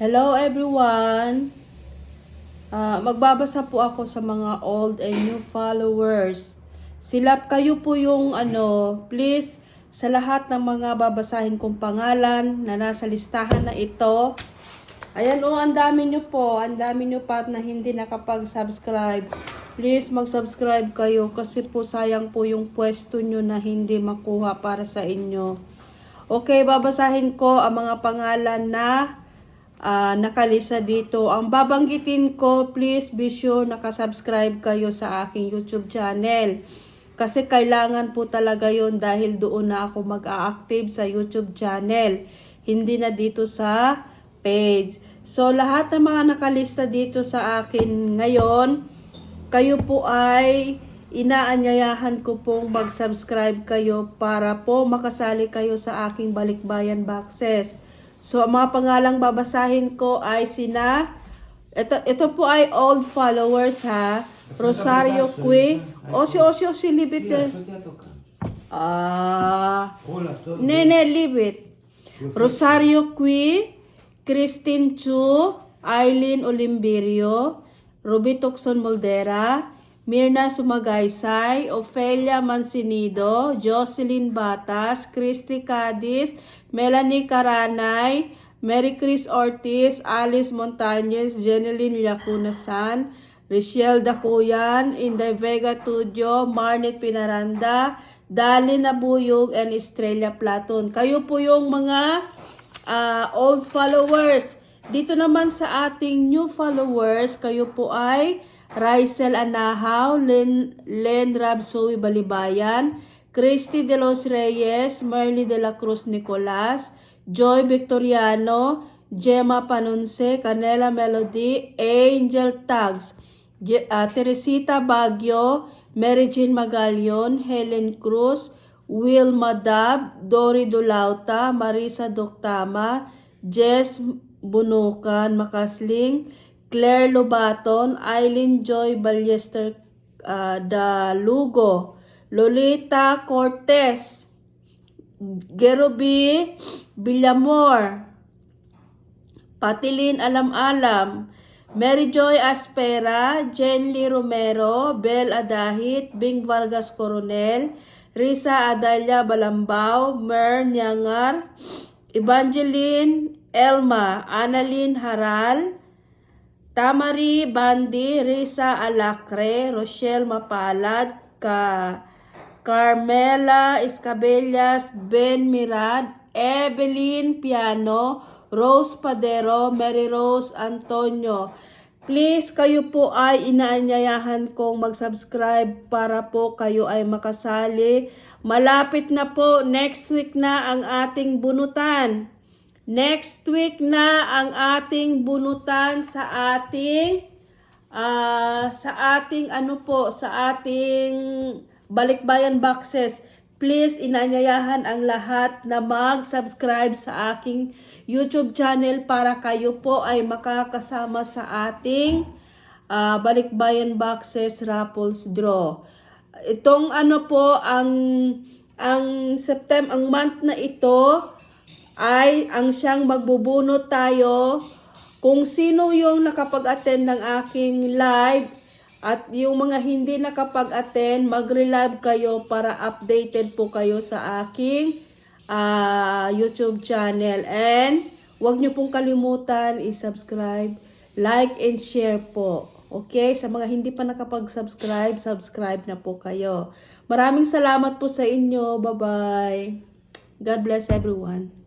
Hello everyone! Ah, magbabasa po ako sa mga old and new followers. Sila kayo po yung ano, please sa lahat ng mga babasahin kong pangalan na nasa listahan na ito. Ayan oh, ang dami nyo po. Ang dami nyo pa na hindi nakapag-subscribe. Please mag-subscribe kayo kasi po sayang po yung pwesto nyo na hindi makuha para sa inyo. Okay, babasahin ko ang mga pangalan na ah, nakalisa dito. Ang babanggitin ko, please be sure nakasubscribe kayo sa aking YouTube channel. Kasi kailangan po talaga yon dahil doon na ako mag-a-active sa YouTube channel. Hindi na dito sa page. So, lahat ng mga nakalista dito sa akin ngayon, kayo po ay inaanyayahan ko pong mag-subscribe kayo para po makasali kayo sa aking balikbayan boxes. So, ang mga pangalang babasahin ko ay sina, ito, ito po ay old followers ha, Rosario Cui, Osi Osi Osi Libit, ah, Nene Libit, Rosario Cui, Christine Chu, Eileen Olimberio, Ruby Tucson Moldera, Mirna Sumagaysay, Ofelia Mancinido, Jocelyn Batas, Christy Cadiz, Melanie Caranay, Mary Chris Ortiz, Alice Montañez, Jeneline Lacunasan, Richelle Dacuyan, Inday Vega Tudio, Marnet Pinaranda, Dali Nabuyog, and Estrella Platon. Kayo po yung mga ah, old followers. Dito naman sa ating new followers, kayo po ay Rysel Anahaw, Len, Len Rabsoy Balibayan, Christy De Los Reyes, Merly De La Cruz Nicolas, Joy Victoriano, Gemma Panunce, Canela Melody, Angel Tags, ah, Teresita Baguio, Mary Jean Magalion, Helen Cruz, Will Madab, Dory Dulauta, Marisa Doktama, Jess Bunukan Makasling, Claire Lobaton, Eileen Joy Ballester ah, Dalugo, Lolita Cortez, Gerobi Villamor, Patilin Alam-Alam, Mary Joy Aspera, Jenly Romero, Bel Adahit, Bing Vargas Coronel, Risa Adalia Balambao, Mer Nyangar, Evangeline Elma, Annalyn Haral, Tamari Bandi, Risa Alacre, Rochelle Mapalad, Ka Carmela Escabellas, Ben Mirad, Evelyn Piano, Rose Padero, Mary Rose Antonio. Please, kayo po ay inaanyayahan kong mag-subscribe para po kayo ay makasali. Malapit na po, next week na ang ating bunutan. Next week na ang ating bunutan sa ating ah sa ating ano po, sa ating balikbayan boxes. Please, inaanyayahan ang lahat na mag-subscribe sa aking YouTube channel para kayo po ay makakasama sa ating ah, balikbayan boxes raffles draw. Itong ano po ang ang September ang month na ito ay ang siyang magbubunot tayo kung sino yung nakapag-attend ng aking live at yung mga hindi nakapag-attend, mag-relive kayo para updated po kayo sa aking ah, YouTube channel. And huwag nyo pong kalimutan i-subscribe, like, and share po. Okay? Sa mga hindi pa nakapag-subscribe, subscribe na po kayo. Maraming salamat po sa inyo. Bye-bye. God bless everyone.